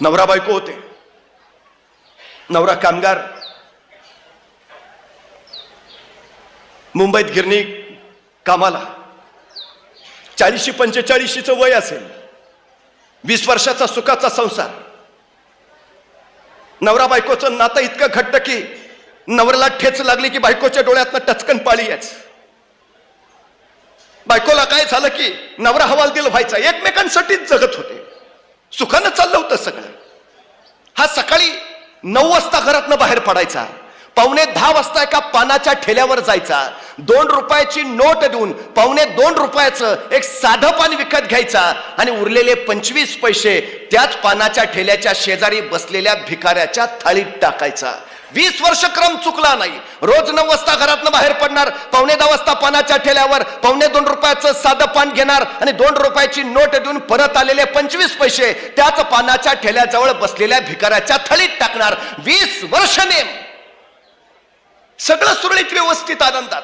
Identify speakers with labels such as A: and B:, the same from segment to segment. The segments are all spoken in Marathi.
A: नवरा बायको होते. नवरा कामगार. मुंबईत गिरणी कामाला. चाळीसशे पंचेचाळीशीचं वय असेल. वीस वर्षाचा सुखाचा संसार. नवरा बायकोचं नातं इतकं घट्ट की नवऱ्याला ठेच लागली की बायकोच्या डोळ्यातनं टचकन पाळी याच बायकोला काय झालं की नवरा हवालदिल व्हायचा. एकमेकांसाठीच जगत होते. सुखानं चाललं होतं सगळं. हा सकाळी नऊ वाजता घरातनं बाहेर पडायचा. पावणे दहा वाजता एका पानाच्या ठेल्यावर जायचा. दोन रुपयाची नोट देऊन पावणे दोन रुपयाचं एक साधं पान विकत घ्यायचा आणि उरलेले पंचवीस पैसे त्याच पानाच्या ठेल्याच्या शेजारी बसलेल्या भिकाऱ्याच्या थाळीत टाकायचा. वीस वर्ष क्रम चुकला नाही. रोज नऊ वाजता घरातनं बाहेर पडणार पावणे दहा वाजता पानाच्या ठेल्यावर पावणे दोन रुपयाचं साधं पान घेणार आणि दोन रुपयाची नोट देऊन परत आलेले पंचवीस पैसे त्याच पानाच्या ठेल्याजवळ बसलेल्या भिकाऱ्याच्या थळीत टाकणार. वीस वर्ष नेम. सगळं सुरळीत व्यवस्थित आनंदात.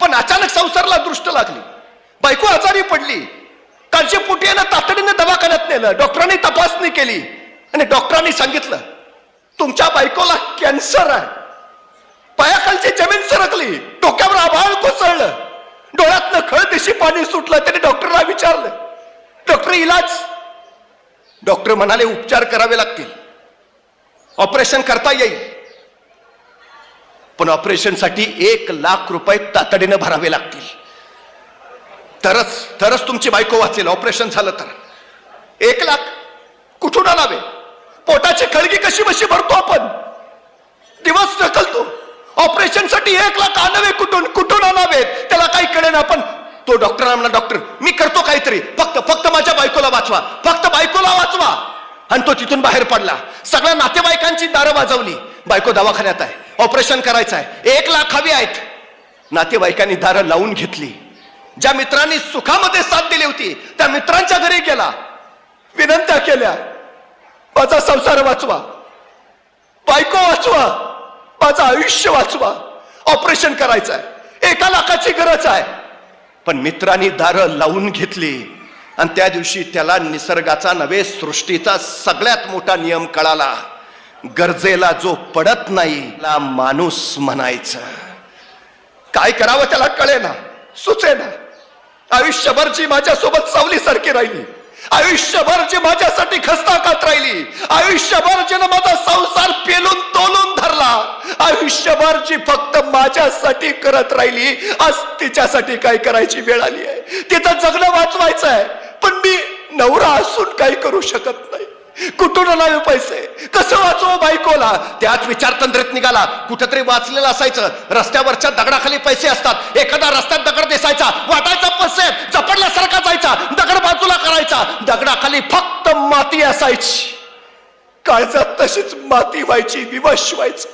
A: पण अचानक संसारला दृष्ट लागली. बायको आजारी पडली. कालचे पुटी तातडीनं दवाखान्यात नेलं. डॉक्टरांनी तपासणी केली. आणि डॉक्टरांनी सांगितलं तुमच्या बायकोला कॅन्सर आहे. पायाखालची जमीन सरकली. डोक्यावर आभाळ कोसळलं. डोळ्यातनं खळ दिशी पाणी सुटलं त्याने डॉक्टरला विचारलं. डॉक्टर इलाज. डॉक्टर म्हणाले उपचार करावे लागतील. ऑपरेशन करता येईल. पण ऑपरेशनसाठी एक लाख रुपये तातडीनं भरावे लागतील. तरच तरच तुमची बायको वाचेल. ऑपरेशन झालं तर. एक लाख कुठून आणावे? पोटाची खळगी कशी बशी भरतो आपण? दिवस ढकलतो. ऑपरेशनसाठी एक लाख आणावे कुठून? कुठून आणावेत त्याला काही कळेना आपण. तो डॉक्टर म्हणा डॉक्टर मी करतो काहीतरी. फक्त फक्त माझ्या बायकोला वाचवा. फक्त बायकोला वाचवा. आणि तो तिथून बाहेर पडला. सगळ्या नातेवाईकांची दारं वाजवली. बायको दवाखान्यात आहे. ऑपरेशन करायचं आहे. एक लाख हवी आहेत. नातेवाईकांनी दारं लावून घेतली. ज्या मित्रांनी सुखामध्ये साथ दिली होती त्या मित्रांच्या घरी गेला. विनंत्या केल्या माझा संसार वाचवा. बायको वाचवा. माझं आयुष्य वाचवा. ऑपरेशन करायचं आहे एका लाखाची गरज आहे. पण मित्रांनी दारं लावून घेतली. आणि त्या दिवशी त्याला निसर्गाचा नव्हे सृष्टीचा सगळ्यात मोठा नियम कळाला. गरजेला जो पडत नाही त्याला माणूस म्हणायचं. काय करावं त्याला कळेना. सुचेना. आयुष्यभर जी माझ्यासोबत सावली सारखी राहिली. आयुष्यभर जी माझ्यासाठी खस्ता कात राहिली आयुष्यभर जिनं माझा संसार पेलून तोलून धरला आयुष्यभर जी फक्त माझ्यासाठी करत राहिली आज तिच्यासाठी काय करायची वेळ आली आहे? तिचं जगणं वाचवायचं आहे पण मी नवरा असून काही करू शकत नाही. कुठून आणावे पैसे? कसं वाचव बायकोला? त्याच विचार तंत्रेत निघाला. कुठेतरी वाचलेलं असायचं. रस्त्यावरच्या दगडाखाली पैसे असतात. एखादा रस्त्यात दगड दिसायचा. वाटायचा पैसे चपडल्यासारखा जायचा दगड बाजूला करायचा खाली फक्त माती असायची. काळजात तशीच माती व्हायची विवश व्हायचं.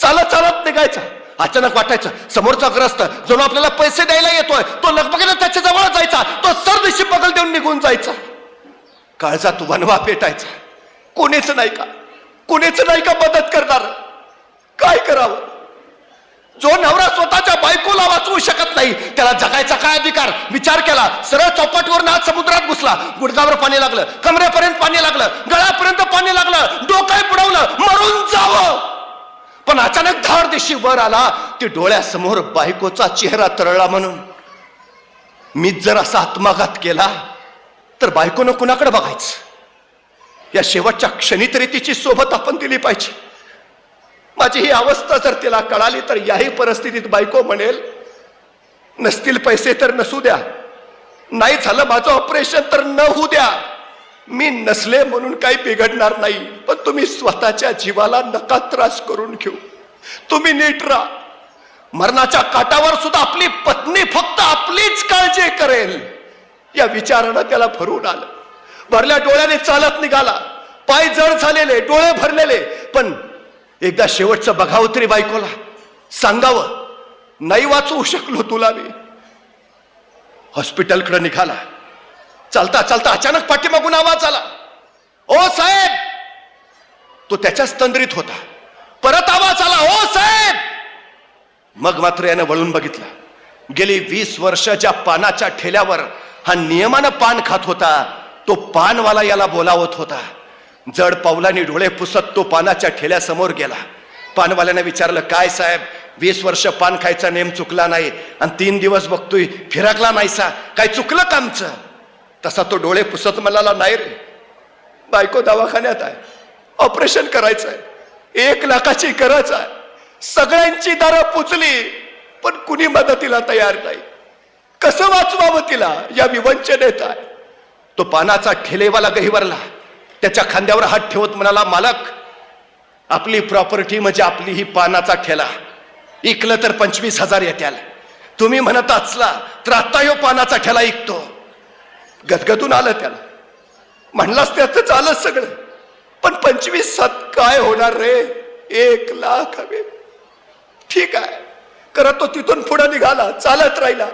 A: चालत चालत निघायचा. अचानक वाटायचं समोरचा ग्रस्त जो आपल्याला पैसे द्यायला येतोय तो लगबगीला त्याच्याजवळ जायचा. तो सरदिशी पगल देऊन निघून जायचा. काळजात वनवा पेटायचा. कोणीच नाही का? कोणीच नाही का मदत करणार? काय करावं? जो नवरा स्वतःच्या बायकोला वाचवू शकत नाही त्याला जगायचा काय अधिकार? विचार केला सरळ चौपाटीवर आज समुद्रात घुसला. गुडगावर पाणी लागलं कमरेपर्यंत पाणी लागलं गळ्यापर्यंत पाणी लागलं डोकं बुडवलं मरून जावं. पण अचानक धाड दिशी वर आला ती डोळ्यासमोर बायकोचा चेहरा तरळला म्हणून. मी जर असा आत्माघात केला तर बायकोनं कुणाकडे बघायचं? या शेवटच्या क्षणी तरी तिची सोबत आपण दिली पाहिजे. माझी ही अवस्था जर तिला कळाली तर याही परिस्थितीत बायको म्हणेल नसतील पैसे तर नसू द्या. नाही झालं माझं ऑपरेशन तर न होऊ द्या. मी नसले म्हणून काही बिघडणार नाही पण तुम्ही स्वतःच्या जीवाला नका त्रास करून घेऊ. तुम्ही नीट राहा. मरणाच्या काटावर सुद्धा आपली पत्नी फक्त आपलीच काळजी करेल. या विचारानं त्याला भरून आलं. भरल्या डोळ्याने चालत निघाला. पाय जड झालेले डोळे भरलेले पण एकदा शेवटचं बघावं हो तरी बायकोला. सांगावं. नाही वाचवू शकलो तुला मी. हॉस्पिटलकडे निघाला. चालता चालता अचानक पाठीमागून आवाज आला. ओ साहेब! तो त्याच्याच तंद्रीत होता. परत आवाज आला ओ साहेब! मग मात्र यानं वळून बघितलं. गेली वीस वर्ष ज्या पानाच्या ठेल्यावर हा नियमानं पान खात होता तो पानवाला याला बोलावत होता. जड पावलाने डोळे पुसत तो पानाच्या ठेल्यासमोर गेला. पानवाल्याने विचारलं काय साहेब वीस वर्ष पान खायचा नेम चुकला नाही आणि तीन दिवस बघतोय फिरकला नाहीसा काय चुकलं का आमचं? तसा तो डोळे पुसत म्हणाला नाही रे बायको दवाखान्यात आहे ऑपरेशन करायचं आहे एक लाखाची गरज आहे सगळ्यांची दारं पुचली पण कुणी मदतीला तयार नाही. कसं वाचवावं तिला या विवंचनेत आहे? तो पानाचा ठेलेवाला गहिवरला त्याच्या खांद्यावर हात ठेवत म्हणाला मालक आपली प्रॉपर्टी म्हणजे आपली ही पानाचा ठेला. इकलं तर पंचवीस हजार येत्याल. तुम्ही म्हणत असला तर आता यो पानाचा ठेला इकतो. गदगदून आलं त्याला. म्हणलास त्याच आलं सगळं. पण पंचवीस सात काय होणार रे? एक लाख हवे. ठीक आहे. करत तो तिथून पुढे निघाला. चालत राहिला.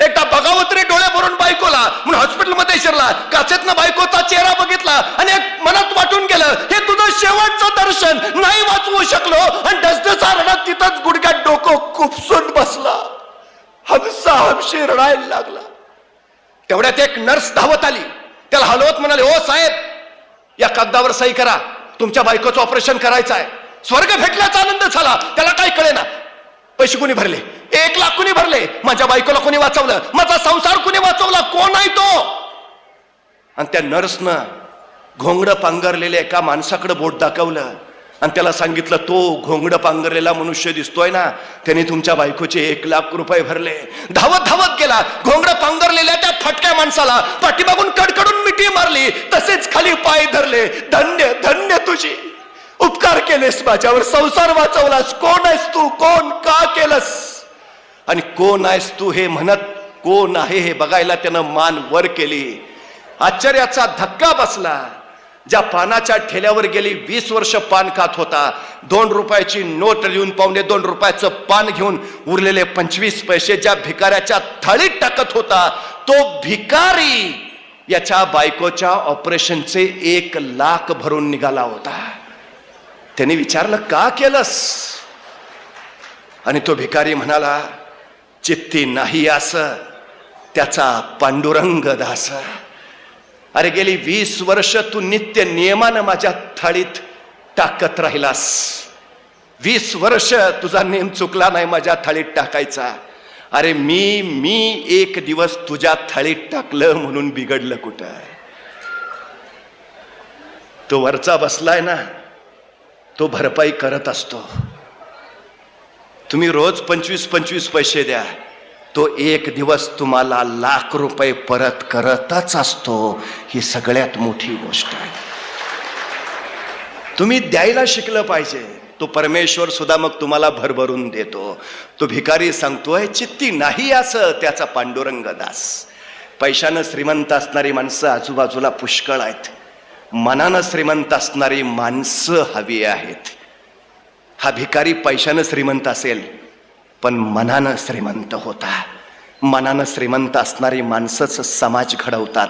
A: एकदा बघावत रे डोळे भरून बायकोला म्हणून हॉस्पिटलमध्ये शिरला. काचेतनं बायकोचा चेहरा बघितला आणि एक मनात वाटून गेलं हे तुझं शेवटचं दर्शन नाही वाचवू शकलो. आणि डसडसा रडत तिथंच गुडघ्यात डोकं खुपसून बसला. हमसा हमशी रडायला लागला. तेवढ्यात एक नर्स धावत आली. त्याला हलवत म्हणाले ओ साहेब या कागदावर सही करा. तुमच्या बायकोचं ऑपरेशन करायचं आहे. स्वर्ग भेटल्याचा आनंद झाला. त्याला काय कळेना. पैसे कुणी भरले? एक लाख कुणी भरले? माझ्या बायकोला कोणी वाचवलं? माझा संसार कुणी वाचवला? कोण आहे तो? आणि त्या नर्सनं घोंगडं पांघरलेल्या एका माणसाकडे बोट दाखवलं. आणि त्याला सांगितलं तो घोंगडं पांघरलेला मनुष्य दिसतोय ना त्याने तुमच्या बायकोचे एक लाख रुपये भरले. धावत धावत गेला. घोंगडं पांघरलेल्या त्या फटक्या माणसाला पाठीमागून कडकडून मिठी मारली. तसेच खाली पाय धरले. धन्य धन्य तुझी. उपकार केलेस माझ्यावर संसार वाचवलास. कोण आहेस तू? कोण का केलंस? आणि कोण आहेस तू हे म्हणत कोण आहे हे बघायला त्यानं मान वर केली. आश्चर्याचा धक्का बसला. ज्या पानाच्या ठेल्यावर गेली वीस वर्ष पान खात होता. दोन रुपयाची नोट लिहून पावणे दोन रुपयाचं पान घेऊन उरलेले पंचवीस पैसे ज्या भिकाऱ्याच्या थाळीत टाकत होता तो भिकारी याच्या बायकोच्या ऑपरेशनचे एक लाख भरून निघाला होता. त्याने विचारलं का केलंस? आणि तो भिकारी म्हणाला चित्ती नाही असं त्याचा पांडुरंग दास. अरे गेली वीस वर्ष तू नित्य नियमानं माझ्या थाळीत टाकत राहिलास. वीस वर्ष तुझा नेम चुकला नाही माझ्या थाळीत टाकायचा. अरे मी मी एक दिवस तुझ्या थाळीत टाकलं म्हणून बिघडलं कुठं? तो वरचा बसलाय ना. तो भरपाई करत असतो. तुम्ही रोज पंचवीस पंचवीस पैसे द्या. तो एक दिवस तुम्हाला लाख रुपये परत करतच असतो. ही सगळ्यात मोठी गोष्ट आहे. तुम्ही द्यायला शिकलं पाहिजे. तो परमेश्वर सुद्धा मग तुम्हाला भरभरून देतो. तो भिकारी सांगतोय चित्ती नाही असं त्याचा पांडुरंग दास. पैशानं श्रीमंत असणारी माणसं आजूबाजूला पुष्कळ आहेत. मनानं श्रीमंत असणारी माणसं हवी आहेत. हा भिकारी पैशानं श्रीमंत असेल पण मनानं श्रीमंत होता. मनानं श्रीमंत असणारी माणसंच समाज घडवतात.